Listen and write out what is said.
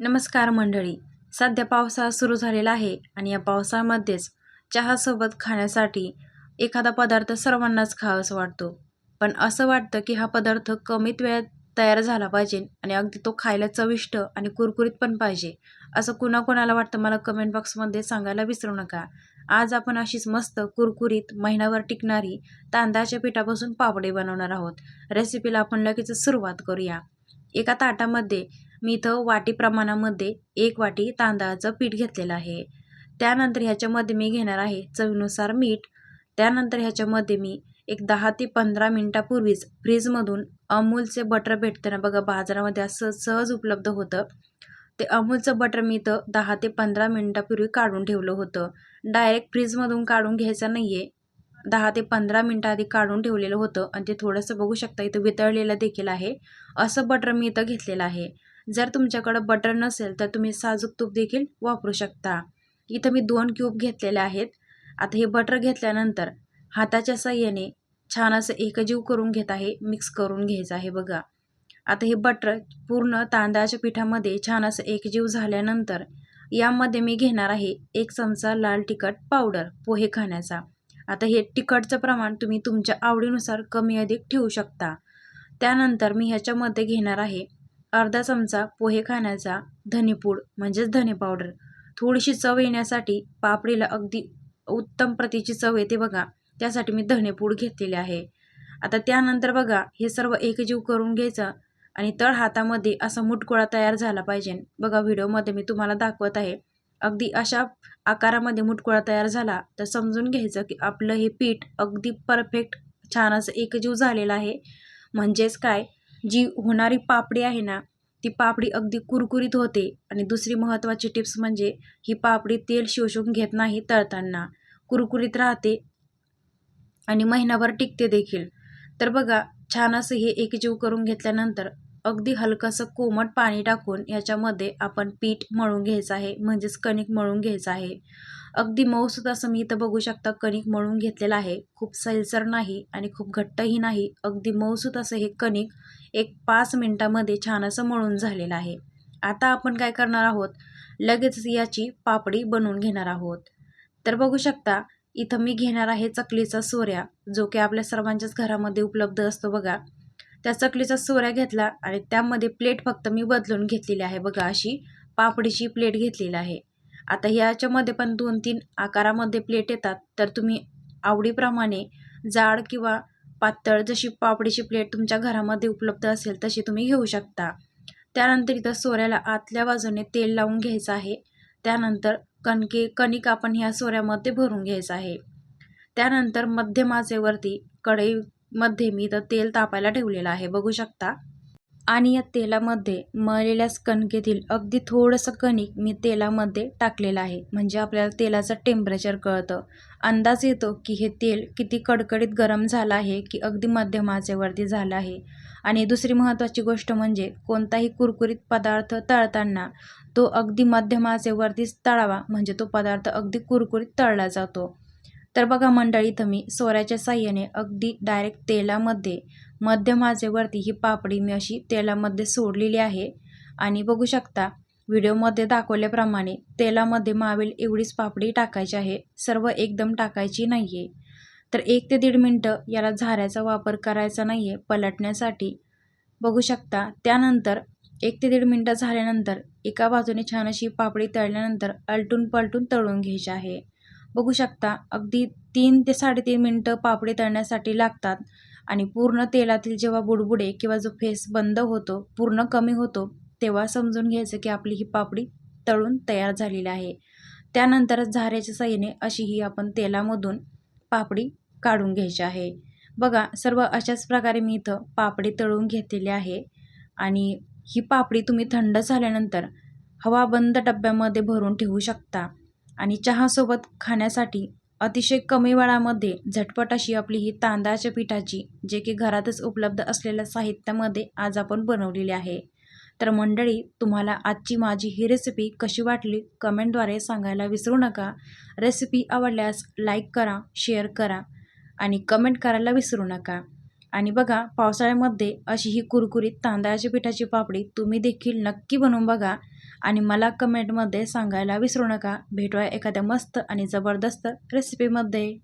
नमस्कार मंडळी. सध्या पावसाळा सुरू झालेला आहे आणि या पावसाळ्यामध्येच चहासोबत खाण्यासाठी एखादा पदार्थ सर्वांनाच खावासा वाटतो. पण असं वाटतं की हा पदार्थ कमीत वेळात तयार झाला पाहिजे आणि अगदी तो खायला चविष्ट आणि कुरकुरीत पण पाहिजे असं कुणाकुणाला वाटतं मला कमेंट बॉक्समध्ये सांगायला विसरू नका. आज आपण अशीच मस्त कुरकुरीत महिनाभर टिकणारी तांदळाच्या पिठापासून पापडे बनवणार आहोत. रेसिपीला आपण लगेच सुरुवात करूया. एका ताटामध्ये मी इथं वाटी प्रमाणामध्ये एक वाटी तांदळाचं पीठ घेतलेलं आहे. त्यानंतर ह्याच्यामध्ये मी घेणार आहे चवीनुसार मीठ. त्यानंतर ह्याच्यामध्ये मी एक दहा ते पंधरा मिनटापूर्वीच फ्रीजमधून अमूलचे बटर भेटतं ना बघा बाजारामध्ये असं सहज उपलब्ध होतं. ते अमूलचं बटर मी इथं दहा ते पंधरा मिनटापूर्वी काढून ठेवलं होतं. डायरेक्ट फ्रीजमधून काढून घ्यायचं नाही आहे दहा ते पंधरा मिनटं आधी काढून ठेवलेलं होतं आणि ते थोडंसं बघू शकता इथं वितळलेलं देखील आहे. असं बटर मी इथं घेतलेलं आहे. जर तुमच्याकडं बटर नसेल तर तुम्ही साजूक तूप देखील वापरू शकता. इथं मी दोन क्यूब घेतलेले आहेत. आता हे बटर घेतल्यानंतर हाताच्या साह्याने छान असं एकजीव करून घेत आहे मिक्स करून घ्यायचं आहे बघा. आता हे बटर पूर्ण तांदळाच्या पिठामध्ये छान असं एकजीव झाल्यानंतर यामध्ये मी घेणार आहे एक चमचा लाल तिखट पावडर पोहे खाण्याचा. आता हे तिखटचं प्रमाण तुम्ही तुमच्या आवडीनुसार कमी अधिक ठेवू शकता. त्यानंतर मी ह्याच्यामध्ये घेणार आहे अर्धा चमचा पोहे खाण्याचा धनेपूड म्हणजेच धने पावडर थोडीशी चव येण्यासाठी पापडीला अगदी उत्तम प्रतीची चव येते बघा. त्यासाठी मी धनेपूड घेतलेली आहे. आता त्यानंतर बघा हे सर्व एकजीव करून घ्यायचं आणि तळ हातामध्ये असा मुटकुळा तयार झाला पाहिजे. बघा व्हिडिओमध्ये मी तुम्हाला दाखवत आहे. अगदी अशा आकारामध्ये मुटकुळा तयार झाला तर समजून घ्यायचं की आपलं हे पीठ अगदी परफेक्ट छान असं एकजीव झालेलं आहे. म्हणजेच काय? जी होणारी पापडी आहे ना ती पापडी अगदी कुरकुरीत होते. आणि दुसरी महत्त्वाची टिप्स म्हणजे ही पापडी तेल शोषून घेत नाही तळताना. कुरकुरीत राहते आणि महिनाभर टिकते देखील. तर बघा छान असं हे एकजीव करून घेतल्यानंतर अगदी हलकंसं कोमट पाणी टाकून याच्यामध्ये आपण पीठ मळून घ्यायचं आहे म्हणजेच कणिक मळून घ्यायचं आहे. अगदी मऊसूत असं मी इथं बघू शकता कणिक मळून घेतलेलं आहे. खूप सैलसर नाही आणि खूप घट्टही नाही. अगदी मऊसूत असं हे कणिक एक पाच मिनटामध्ये छान असं मळून झालेलं आहे. आता आपण काय करणार आहोत? लगेच याची पापडी बनवून घेणार आहोत. तर बघू शकता इथं मी घेणार आहे चकलीचा सोऱ्या जो की आपल्या सर्वांच्याच घरामध्ये उपलब्ध असतो बघा. त्या चकलीचा सोऱ्या घेतला आणि त्यामध्ये प्लेट फक्त मी बदलून घेतलेली आहे बघा अशी. पापडीची प्लेट घेतलेली आहे. आता ह्याच्यामध्ये पण दोन तीन आकारामध्ये प्लेट येतात. तर तुम्ही आवडीप्रमाणे जाड किंवा पातळ जशी पापडीची प्लेट तुमच्या घरामध्ये उपलब्ध असेल तशी तुम्ही घेऊ शकता. त्यानंतर इथं सोऱ्याला आतल्या बाजूने तेल लावून घ्यायचं आहे. त्यानंतर कणके कणिक आपण ह्या सोऱ्यामध्ये भरून घ्यायचं आहे. त्यानंतर मध्यम आचेवरती कढईमध्ये मी इथं तेल तापायला ठेवलेलं आहे. बघू शकता? आणि या तेलामध्ये मळलेल्या कणकेतील अगदी थोडंसं कणिक मी तेलामध्ये टाकलेलं आहे. म्हणजे आपल्याला तेलाचं टेम्परेचर कळतं. अंदाज येतो की हे तेल किती कडकडीत गरम झालं आहे की अगदी मध्यम आचेवरती झालं आहे. आणि दुसरी महत्त्वाची गोष्ट म्हणजे कोणताही कुरकुरीत पदार्थ तळताना तो अगदी मध्यम आचेवरतीच तळावा म्हणजे तो पदार्थ अगदी कुरकुरीत तळला जातो. तर बघा मंडळी इथं मी सोऱ्याच्या साह्याने अगदी डायरेक्ट तेलामध्ये मध्य माझेवरती ही पापडी मी अशी तेलामध्ये सोडलेली आहे. आणि बघू शकता व्हिडिओमध्ये दाखवल्याप्रमाणे तेलामध्ये मावेल एवढीच पापडी टाकायची आहे. सर्व एकदम टाकायची नाही आहे तर एक ते दीड मिनटं याला झाऱ्याचा वापर करायचा नाही आहे पलटण्यासाठी. बघू शकता त्यानंतर एक ते दीड मिनटं झाल्यानंतर एका बाजूने छान अशी पापडी तळल्यानंतर अलटून पलटून तळून घ्यायची आहे. बघू शकता अगदी तीन ते साडेतीन मिनटं पापडी तळण्यासाठी लागतात. आणि पूर्ण तेलातील जेव्हा बुडबुडे किंवा जो फेस बंद होतो पूर्ण कमी होतो तेव्हा समजून घ्यायचं की आपली ही पापडी तळून तयार झालेली आहे. त्यानंतरच झाऱ्याच्या साईने अशी ही आपण तेलामधून पापडी काढून घ्यायची आहे. बघा सर्व अशाच प्रकारे मी इथं पापडी तळून घेतलेली आहे आणि ही पापडी तुम्ही थंड झाल्यानंतर हवा बंद डब्यामध्ये भरून ठेवू शकता आणि चहासोबत खाण्यासाठी अतिशय कमी वेळामध्ये झटपट अशी आपली ही तांदळाच्या पिठाची जे की घरातच उपलब्ध असलेल्या साहित्यामध्ये आज आपण बनवलेली आहे. तर मंडळी तुम्हाला आजची माझी ही रेसिपी कशी वाटली कमेंटद्वारे सांगायला विसरू नका. रेसिपी आवडल्यास लाईक करा शेअर करा आणि कमेंट करायला विसरू नका. आणि बघा पावसाळ्यामध्ये अशी ही कुरकुरीत तांदळाच्या पिठाची पापडी तुम्ही देखील नक्की बनवून बघा. आणि मला कमेंटमध्ये सांगायला विसरू नका. भेटूया एखाद्या मस्त आणि जबरदस्त रेसिपीमध्ये